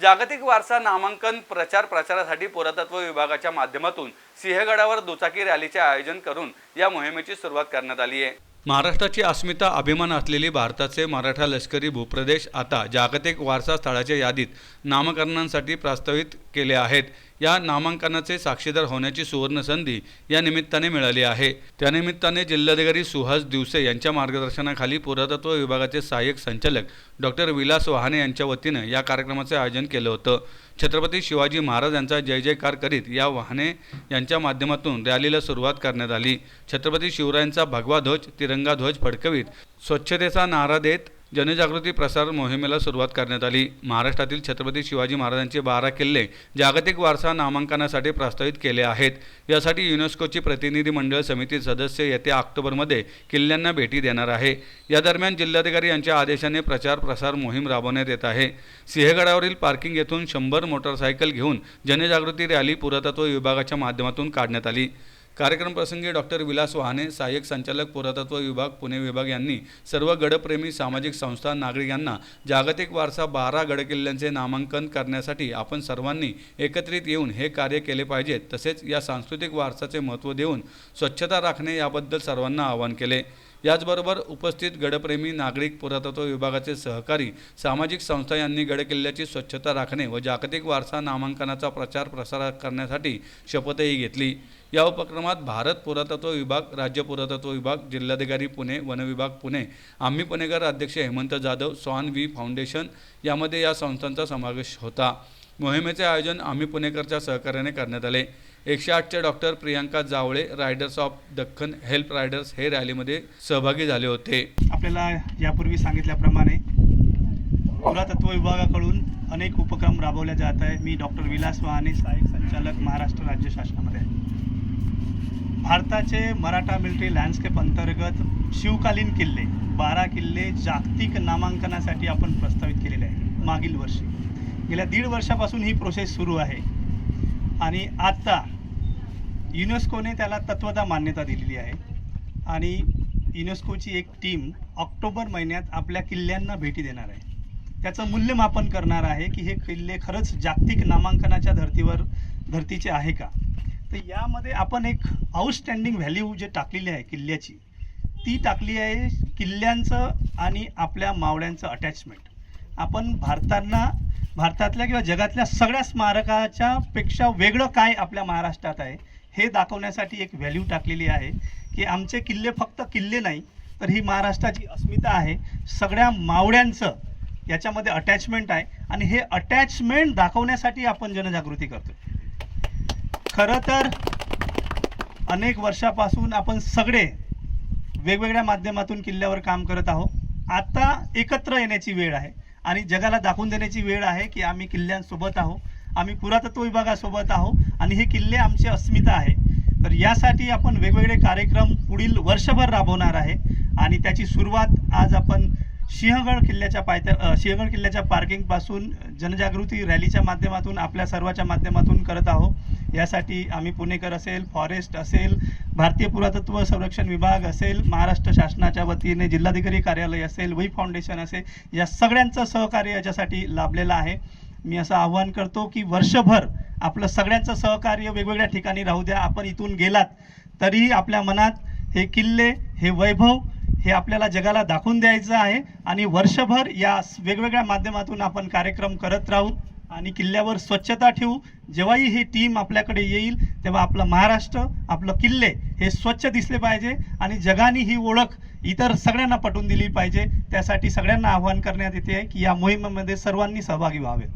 जागतिक वारसा नामांकन प्रचार प्रचारासाठी पुरातत्व विभागाच्या माध्यमातून सिंहगडावर दुचाकी रॅलीचे आयोजन करून या मोहिमेची सुरुवात करण्यात आली आहे. महाराष्ट्राची अस्मिता अभिमान असलेली भारताचे मराठा लष्करी भूप्रदेश आता जागतिक वारसा स्थळाच्या यादीत नामकरणांसाठी प्रस्तावित केले आहेत. या नामांकनाचे साक्षीदार होण्याची सुवर्ण संधी या निमित्ताने मिळाली आहे. त्यानिमित्ताने जिल्हाधिकारी सुहास दिवसे यांच्या मार्गदर्शनाखाली पुरातत्व विभागाचे सहाय्यक संचालक डॉक्टर विलास वहाने यांच्या वतीनं या कार्यक्रमाचे आयोजन केलं होतं. छत्रपती शिवाजी महाराज यांचा जय जयकार करीत या वाहने यांच्या माध्यमातून रॅलीला सुरुवात करण्यात आली. छत्रपती शिवरायांचा भगवा ध्वज तिरंगा ध्वज फडकवीत स्वच्छतेचा नारा देत जनजागृती प्रसार मोहिमेला सुरुवात करण्यात आली. महाराष्ट्रातील छत्रपती शिवाजी महाराजांचे बारा किल्ले जागतिक वारसा नामांकनासाठी प्रस्तावित केले आहेत. यासाठी युनेस्कोची प्रतिनिधी मंडळ समिती सदस्य येत्या ऑक्टोबरमध्ये किल्ल्यांना भेटी देणार आहे. या दरम्यान जिल्हाधिकारी यांच्या आदेशाने प्रचार प्रसार मोहीम राबवण्यात येत आहे. सिंहगडावरील पार्किंग येथून शंभर मोटरसायकल घेऊन जनजागृती रॅली पुरातत्व विभागाच्या माध्यमातून काढण्यात आली. कार्यक्रम प्रसंगी डॉक्टर विलास वहाने सहाय्यक संचालक पुरातत्व विभाग पुणे विभाग यांनी सर्व गडप्रेमी सामाजिक संस्था नागरिकांना जागतिक वारसा बारा गडकिल्ल्यांचे नामांकन करण्यासाठी आपण सर्वांनी एकत्रित येऊन हे कार्य केले पाहिजे तसेच या सांस्कृतिक वारसाचे महत्त्व देऊन स्वच्छता राखणे याबद्दल सर्वांना आवाहन केले. याचबरोबर उपस्थित गडप्रेमी नागरिक पुरातत्व विभागाचे सहकारी सामाजिक संस्था यांनी गडकिल्ल्याची स्वच्छता राखणे व जागतिक वारसा नामांकनाचा प्रचार प्रसार करण्यासाठी शपथही घेतली. या उपक्रमात भारत पुरातत्व विभाग राज्य पुरातत्व विभाग जिल्हाधिकारी पुणे वनविभाग पुणे आम्ही पुणेकर अध्यक्ष Hemant Jadhav swan V foundation यामध्ये या संस्थांचा समावेश होता. मोहिमेचे आयोजन आम्ही पुणेकरच्या सहकार्याने करण्यात आले. एकशे आठचे doctor Priyanka Javale riders of Deccan help riders हे रॅलीमध्ये सहभागी झाले होते. आपल्याला यापूर्वी सांगितल्याप्रमाणे पुरातत्व विभागाकडून अनेक उपक्रम राबवले जात आहे मी डॉक्टर विलास वहाने सहाय्यक संचालक महाराष्ट्र राज्य शासनामध्ये. आहे भारताचे मराठा मिलिटरी लँडस्केप अंतर्गत शिवकालीन किल्ले बारा किल्ले जागतिक नामांकनासाठी आपण प्रस्तावित केलेले आहे मागील वर्षी. गेल्या दीड वर्षापासून ही प्रोसेस सुरू आहे. आणि आत्ता युनेस्कोने त्याला तत्वता मान्यता दिलेली आहे. आणि युनेस्कोची एक टीम ऑक्टोबर महिन्यात आपल्या किल्ल्यांना भेटी देणार आहे. त्याचं मूल्यमापन करणार आहे की हे किल्ले खरंच जागतिक नामांकनाच्या धर्तीवर धर्तीचे आहे का? तर यामध्ये आपण एक आउटस्टँडिंग व्हॅल्यू जे टाकलेली आहे किल्ल्याची ती टाकली आहे किल्ल्यांचं आणि आपल्या मावळ्यांचं अटॅचमेंट आपण भारतांना भारतातल्या किंवा जगातल्या सगळ्या स्मारकाच्या पेक्षा वेगळं काय आपल्या महाराष्ट्रात आहे हे दाखवण्यासाठी एक व्हॅल्यू टाकलेली आहे की आमचे किल्ले फक्त किल्ले नाही तर ही महाराष्ट्राची अस्मिता आहे. सगळ्या मावळ्यांचं याच्यामध्ये अटॅचमेंट आहे आणि हे अटॅचमेंट दाखवण्यासाठी आपण जनजागृती करतो खरं तर अनेक वर्षापासून आपण सगळे वेगवेगळ्या माध्यमातून किल्ल्यावर काम करत आहोत. आता एकत्र येण्याची वेळ आहे आणि जगाला दाखवून देण्याची वेळ आहे की आम्ही किल्ल्यांसोबत आहोत. आम्ही पुरातत्व विभागासोबत आहोत आणि हे किल्ले आमची अस्मिता आहे. तर यासाठी आपण वेगवेगळे कार्यक्रम पुढील वर्षभर राबवणार आहे आणि त्याची सुरुवात आज आपण सिंहगड किल्ल्याच्या पायथ्या सिंहगड किल्ल्याच्या पार्किंगपासून जनजागृती रॅलीच्या माध्यमातून आपल्या सर्वाच्या माध्यमातून करत आहोत. यासाठी आम्ही पुणेकर असेल फॉरेस्ट असेल भारतीय पुरातत्व संरक्षण विभाग असेल महाराष्ट्र शासनाच्या वतीने जिल्हाधिकारी कार्यालय असेल वही फाउंडेशन असेल या सगळ्यांचं सहकार्य याच्यासाठी लाभलेलं आहे. मी असं आव्हान करतो की वर्षभर आपलं सगळ्यांचं सहकार्य वेगवेगळ्या ठिकाणी राहू द्या. आपण इथून गेलात तरीही आपल्या मनात हे किल्ले हे वैभव हे आपल्याला जगाला दाखवून द्यायचं आहे आणि वर्षभर या वेगवेगळ्या माध्यमातून आपण कार्यक्रम करत राहू आणि किल्ल्यावर स्वच्छता ठेवू. जेव्हाही ही टीम आपल्याकडे येईल तेव्हा आपलं महाराष्ट्र आपलं किल्ले हे स्वच्छ दिसले पाहिजे आणि जगाने ही ओळख इतर सगळ्यांना पटवून दिली पाहिजे. त्यासाठी सगळ्यांना आवाहन करण्यात येते की या मोहिमेमध्ये सर्वांनी सहभागी व्हावे.